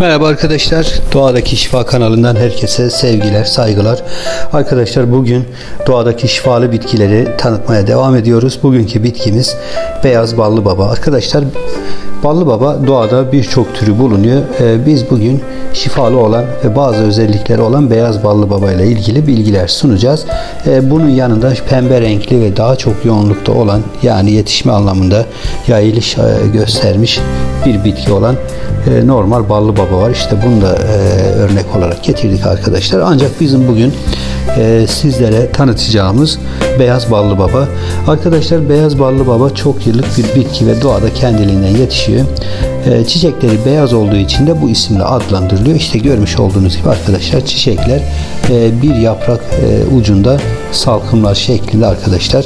Merhaba arkadaşlar. Doğadaki Şifa kanalından herkese sevgiler, saygılar. Arkadaşlar bugün doğadaki şifalı bitkileri tanıtmaya devam ediyoruz. Bugünkü bitkimiz beyaz ballı baba. Arkadaşlar ballı baba doğada birçok türü bulunuyor. Ee, Biz bugün şifalı olan ve bazı özellikleri olan beyaz ballı baba ile ilgili bilgiler sunacağız. Ee, Bunun yanında pembe renkli ve daha çok yoğunlukta olan yani yetişme anlamında yayılış e, göstermiş bir bitki olan e, normal ballı baba var. İşte bunu da e, örnek olarak getirdik arkadaşlar. Ancak bizim bugün e, sizlere tanıtacağımız beyaz ballı baba. Arkadaşlar beyaz ballı baba çok yıllık bir bitki ve doğada kendiliğinden yetişiyor. E, çiçekleri beyaz olduğu için de bu isimle adlandırılıyor. İşte görmüş olduğunuz gibi arkadaşlar çiçekler e, bir yaprak e, ucunda salkımlar şeklinde arkadaşlar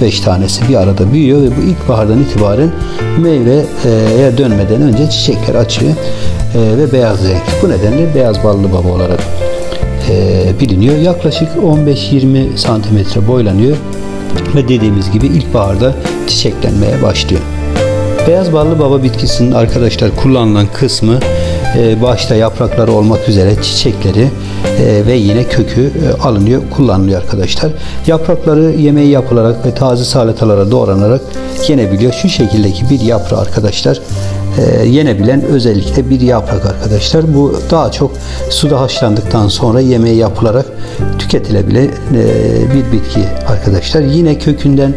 4-5 tanesi bir arada büyüyor ve bu ilkbahardan itibaren meyveye dönmeden önce çiçekler açıyor e, ve beyaz renk. Bu nedenle beyaz ballı baba olarak e, biliniyor. Yaklaşık 15-20 santimetre boylanıyor ve dediğimiz gibi ilkbaharda çiçeklenmeye başlıyor. Beyaz ballı baba bitkisinin arkadaşlar kullanılan kısmı e, başta yaprakları olmak üzere çiçekleri ve yine kökü e, alınıyor, kullanılıyor arkadaşlar. Yaprakları yemeği yapılarak ve taze salatalara doğranarak yenebiliyor. Şu şekildeki bir yaprağı arkadaşlar e, yenebilen özellikle bir yaprak arkadaşlar. Bu daha çok suda haşlandıktan sonra yemeği yapılarak tüketilebilen e, bir bitki arkadaşlar. Yine kökünden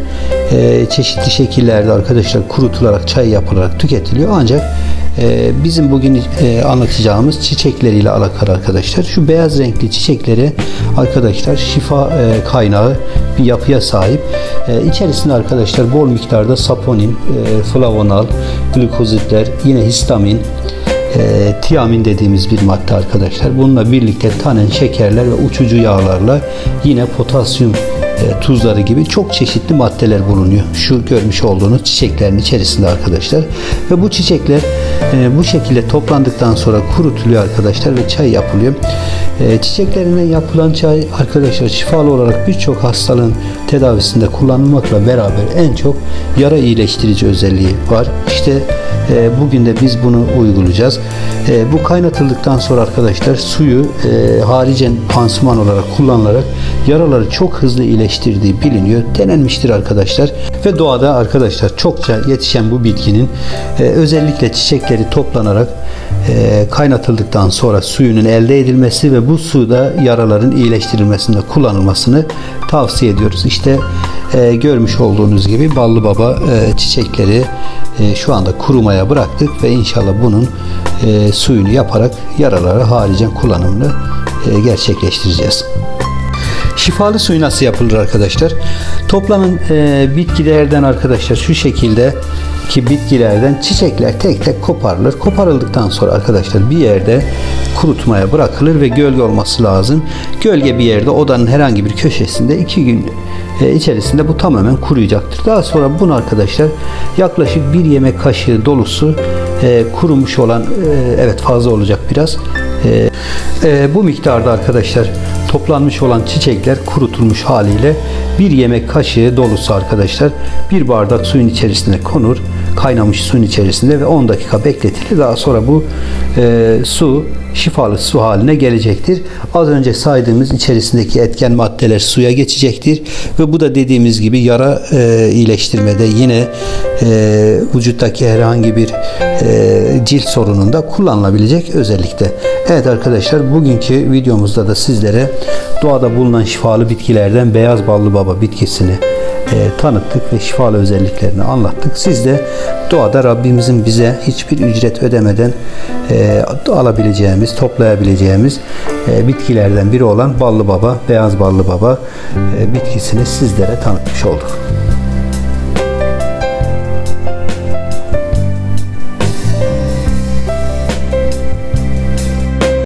e, çeşitli şekillerde arkadaşlar kurutularak çay yapılarak tüketiliyor. Ancak e, bizim bugün e, anlatacağımız çiçekleriyle alakalı arkadaşlar. Şu beyaz renkli çiçekleri arkadaşlar şifa e, kaynağı bir yapıya sahip. E, içerisinde arkadaşlar bol miktarda saponin, e, flavonal, glukozitler, yine histamin, e, tiamin dediğimiz bir madde arkadaşlar. Bununla birlikte tanen şekerler ve uçucu yağlarla yine potasyum tuzları gibi çok çeşitli maddeler bulunuyor. Şu görmüş olduğunuz çiçeklerin içerisinde arkadaşlar. Ve bu çiçekler e, bu şekilde toplandıktan sonra kurutuluyor arkadaşlar ve çay yapılıyor. E, çiçeklerinden yapılan çay arkadaşlar şifalı olarak birçok hastalığın tedavisinde kullanılmakla beraber en çok yara iyileştirici özelliği var. İşte e, bugün de biz bunu uygulayacağız. E, bu kaynatıldıktan sonra arkadaşlar suyu e, haricen pansuman olarak kullanılarak yaraları çok hızlı iyileştirdiği biliniyor. Denenmiştir arkadaşlar. Ve doğada arkadaşlar çokça yetişen bu bitkinin e, özellikle çiçekleri toplanarak e, kaynatıldıktan sonra suyunun elde edilmesi ve bu suda yaraların iyileştirilmesinde kullanılmasını tavsiye ediyoruz. İşte e, görmüş olduğunuz gibi ballı baba e, çiçekleri e, şu anda kurumaya bıraktık ve inşallah bunun e, suyunu yaparak yaralara haricen kullanımını e, gerçekleştireceğiz. Şifalı suyu nasıl yapılır arkadaşlar? Toplanan e, bitkilerden arkadaşlar şu şekilde ki bitkilerden çiçekler tek tek koparılır. Koparıldıktan sonra arkadaşlar bir yerde kurutmaya bırakılır ve gölge olması lazım. Gölge bir yerde odanın herhangi bir köşesinde iki gün e, içerisinde bu tamamen kuruyacaktır. Daha sonra bunu arkadaşlar yaklaşık bir yemek kaşığı dolusu e, kurumuş olan e, evet fazla olacak biraz. Bu miktarda arkadaşlar toplanmış olan çiçekler kurutulmuş haliyle bir yemek kaşığı dolusu arkadaşlar bir bardak suyun içerisine konur kaynamış suyun içerisinde ve 10 dakika bekletilir. Daha sonra bu e, su şifalı su haline gelecektir. Az önce saydığımız içerisindeki etken maddeler suya geçecektir ve bu da dediğimiz gibi yara e, iyileştirmede yine e, vücuttaki herhangi bir e, cilt sorununda kullanılabilecek özellikte. Evet arkadaşlar bugünkü videomuzda da sizlere doğada bulunan şifalı bitkilerden beyaz ballı baba bitkisini e, tanıttık ve şifalı özelliklerini anlattık. Siz de doğada Rabbimizin bize hiçbir ücret ödemeden e, alabileceğimiz, toplayabileceğimiz e, bitkilerden biri olan ballı baba, beyaz ballı baba e, bitkisini sizlere tanıtmış olduk.